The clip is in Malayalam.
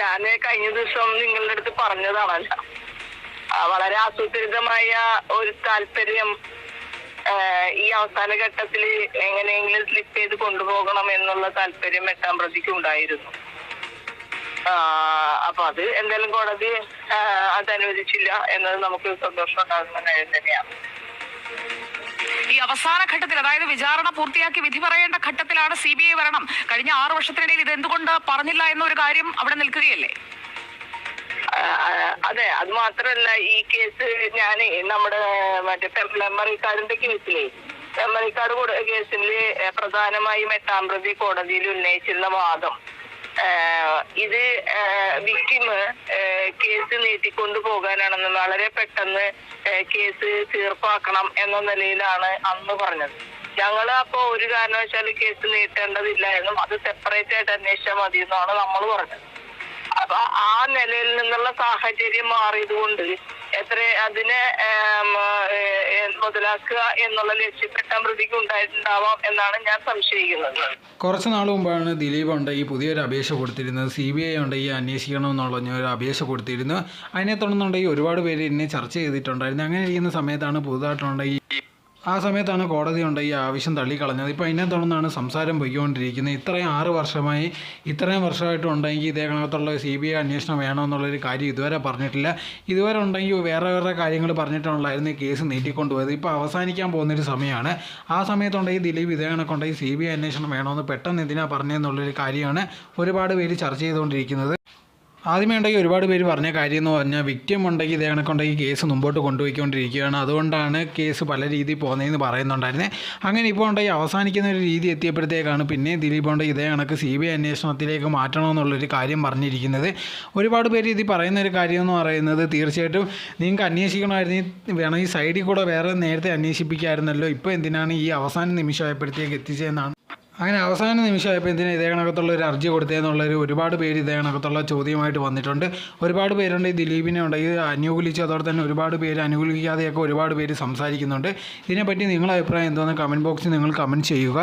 ഞാൻ കഴിഞ്ഞ ദിവസം നിങ്ങളുടെ അടുത്ത് പറഞ്ഞതാണല്ല വളരെ ആസൂത്രിതമായ ഒരു താല്പര്യം ഈ അവസാന ഘട്ടത്തിൽ എങ്ങനെയെങ്കിലും സ്ലിപ്പ് ചെയ്ത് കൊണ്ടുപോകണം എന്നുള്ള താല്പര്യം എട്ടാം പ്രതിക്ക് ഉണ്ടായിരുന്നു. അപ്പൊ അത് എന്തായാലും കോടതി അത് അനുവദിച്ചില്ല എന്നത് നമുക്ക് സന്തോഷം ഉണ്ടാകുന്ന കാര്യം തന്നെയാണ്. ഈ അവസാന ഘട്ടത്തിൽ അതായത് വിചാരണ പൂർത്തിയാക്കി വിധി പറയേണ്ട ഘട്ടത്തിലാണ് സി ബി ഐ വരണം. കഴിഞ്ഞ ആറു വർഷത്തിനിടയിൽ ഇത് എന്തുകൊണ്ട് പറഞ്ഞില്ല എന്നൊരു കാര്യം അവിടെ നിൽക്കുകയല്ലേ? അതെ അത് മാത്രല്ല ഈ കേസ് ഞാൻ നമ്മുടെ മറ്റേ മെമ്മറിക്കാടിന്റെ കേസിലെ മെമ്മറിക്കാട് കേസിൽ പ്രധാനമായും എട്ടാം പ്രതി കോടതിയിൽ ഉന്നയിച്ചിരുന്ന വാദം. ഇത് വിക്ടിം കേസ് നീട്ടിക്കൊണ്ടു പോകാനാണെന്ന് വളരെ പെട്ടെന്ന് കേസ് തീർപ്പാക്കണം എന്ന നിലയിലാണ് അന്ന് പറഞ്ഞത്. ഞങ്ങൾ അപ്പോ ഒരു കാരണവശാലും കേസ് നീട്ടേണ്ടതില്ല എന്നും അത് സെപ്പറേറ്റ് ആയിട്ട് അന്വേഷിച്ചാൽ മതി എന്നാണ് നമ്മൾ പറഞ്ഞത്. അപ്പൊ ആ നിലയിൽ നിന്നുള്ള സാഹചര്യം മാറിയതുകൊണ്ട് എത്ര അതിനെ മുതലാക്കുക എന്നുള്ള ലക്ഷ്യപ്പെട്ട പ്രതിക്ക് ഉണ്ടായിട്ടുണ്ടാവാം എന്നാണ് ഞാൻ സംശയിക്കുന്നത്. കുറച്ച് നാൾ മുമ്പാണ് ദിലീപ് ഉണ്ട് ഈ പുതിയൊരു അപേക്ഷ കൊടുത്തിരുന്നത്. സി ബി ഐ ഉണ്ട് ഈ അന്വേഷിക്കണം എന്നുള്ള ഒരു അപേക്ഷ കൊടുത്തിരുന്നു. അതിനെ തുടർന്നുണ്ടെങ്കിൽ ഒരുപാട് പേര് എന്നെ ചർച്ച ചെയ്തിട്ടുണ്ടായിരുന്നു. അങ്ങനെ ഇരിക്കുന്ന സമയത്താണ് പുതുതായിട്ടുണ്ടെങ്കിൽ ആ സമയത്താണ് കോടതി ഉണ്ട് ഈ ആവശ്യം തള്ളിക്കളഞ്ഞത്. ഇപ്പോൾ അതിനെ തുടർന്നാണ് സംസാരം പോയിക്കൊണ്ടിരിക്കുന്നത്. ഇത്രയും ആറ് വർഷമായി ഇത്രയും വർഷമായിട്ട് ഉണ്ടെങ്കിൽ ഇതേ കണക്കത്തുള്ള സി ബി ഐ അന്വേഷണം വേണമെന്നുള്ളൊരു കാര്യം ഇതുവരെ പറഞ്ഞിട്ടില്ല. ഇതുവരെ ഉണ്ടെങ്കിൽ വേറെ വേറെ കാര്യങ്ങൾ പറഞ്ഞിട്ടുണ്ടായിരുന്നു ഈ കേസ് നീട്ടിക്കൊണ്ടുപോയത്. ഇപ്പോൾ അവസാനിക്കാൻ പോകുന്നൊരു സമയമാണ്. ആ സമയത്തുണ്ടെങ്കിൽ ദിലീപ് ഇതേ കണക്കുണ്ടെങ്കിൽ സി ബി ഐ അന്വേഷണം വേണമെന്ന് പെട്ടെന്ന് എന്തിനാണ് പറഞ്ഞതെന്നുള്ളൊരു കാര്യമാണ് ഒരുപാട് പേര് ചർച്ച ചെയ്തുകൊണ്ടിരിക്കുന്നത്. ആദ്യമേ ഉണ്ടെങ്കിൽ ഒരുപാട് പേര് പറഞ്ഞ കാര്യം എന്ന് പറഞ്ഞാൽ വിക്റ്റിം ഉണ്ടെങ്കിൽ ഇതേ കണക്കുണ്ടെങ്കിൽ കേസ് മുമ്പോട്ട് കൊണ്ടുപോയിക്കൊണ്ടിരിക്കുകയാണ്. അതുകൊണ്ടാണ് കേസ് പല രീതിയിൽ പോകുന്നതെന്ന് പറയുന്നുണ്ടായിരുന്നത് അങ്ങനെ ഇപ്പോൾ ഉണ്ടെങ്കിൽ അവസാനിക്കുന്ന ഒരു രീതി എത്തിയപ്പോഴത്തേക്കാണ് പിന്നെ ദിലീപ് ഉണ്ടെങ്കിൽ ഇതേ കണക്ക് സി ബി ഐ അന്വേഷണത്തിലേക്ക് മാറ്റണമെന്നുള്ളൊരു കാര്യം പറഞ്ഞിരിക്കുന്നത്. ഒരുപാട് പേര് ഇത് പറയുന്ന ഒരു കാര്യം എന്ന് പറയുന്നത് തീർച്ചയായിട്ടും നിങ്ങൾക്ക് അന്വേഷിക്കണമായിരുന്നു. വേണമെങ്കിൽ സൈഡിൽ കൂടെ വേറെ നേരത്തെ അന്വേഷിപ്പിക്കാമായിരുന്നല്ലോ ഇപ്പോൾ എന്തിനാണ് ഈ അവസാന നിമിഷമായപ്പോഴത്തേക്ക് എത്തിച്ചതെന്നാണ്. അങ്ങനെ അവസാന നിമിഷമായപ്പോൾ എന്തിനാ ഇതേ കണക്കത്തുള്ള ഒരു അർജി കൊടുത്തതെന്നുള്ളൊരു ഒരുപാട് പേര് ഇതേ കണക്കത്തുള്ള ചോദ്യമായിട്ട് വന്നിട്ടുണ്ട്. ഒരുപാട് പേരുണ്ട് ഈ ദിലീപിനെ ഉണ്ടെങ്കിൽ അനുകൂലിച്ച് അതോടെ തന്നെ ഒരുപാട് പേര് അനുകൂലിക്കാതെയൊക്കെ ഒരുപാട് പേര് സംസാരിക്കുന്നുണ്ട്. ഇതിനെപ്പറ്റി നിങ്ങളുടെ അഭിപ്രായം എന്തോന്ന് കമന്റ് ബോക്സിൽ നിങ്ങൾ കമന്റ് ചെയ്യുക.